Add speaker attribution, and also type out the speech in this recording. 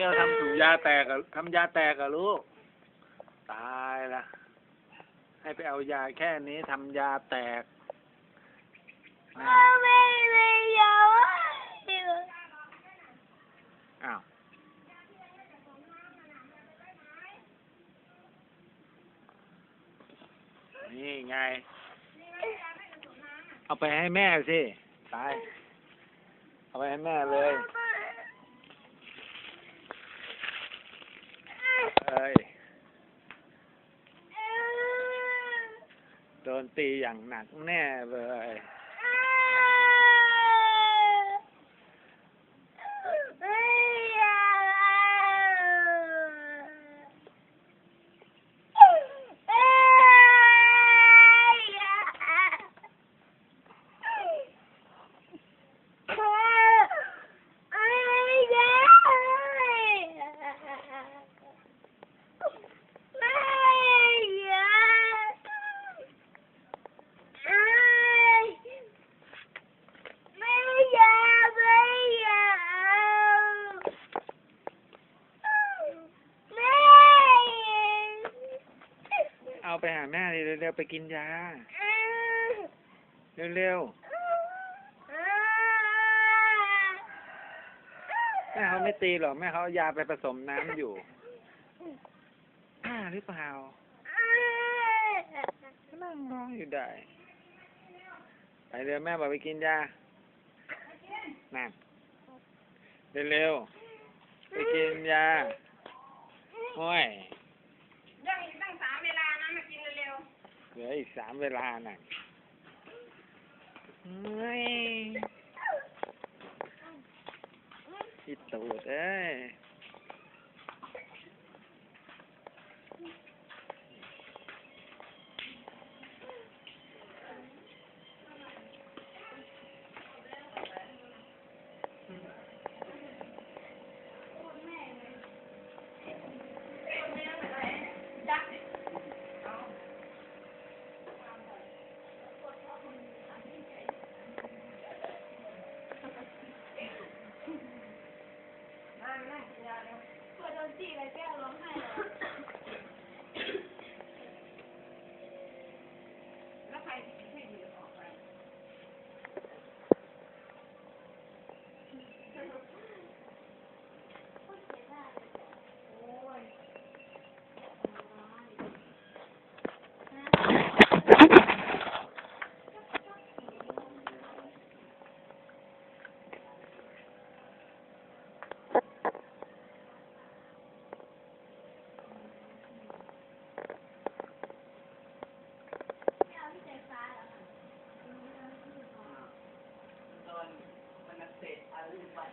Speaker 1: ำยาแตกกับทำยาแตกกับลูก ตายละให้ไปเอายาแค่นี้ทำยาแตก
Speaker 2: ไม่ไม่ไม่ยอม
Speaker 1: อ้าวนี่ไง เอาไปให้แม่สิ ตาย เอาไปให้แม่เลย เอ้ย โดนตีอย่างหนักแน่เลย
Speaker 2: ไม่อยากไม่อยากไม่อยากไม่
Speaker 1: เอา ไปหาแม่เร็วๆไปกินยา เร็วๆแม่เขาไม่ตีหรอกแม่เขายาไปผสมน้ำอยู่อ่าหรือเปล่าก็นั่งร้องอยู่ได้ ไปเร็วแม่บอกไปกินยานั่นเร็วๆไปกินยาโอ้ย
Speaker 3: ยังอีกตั้งสามเวลานะมากินเร็ว
Speaker 1: เหลืออีกสามเวลาน่ะเฮ้ยอีตูดเอ้ย I live my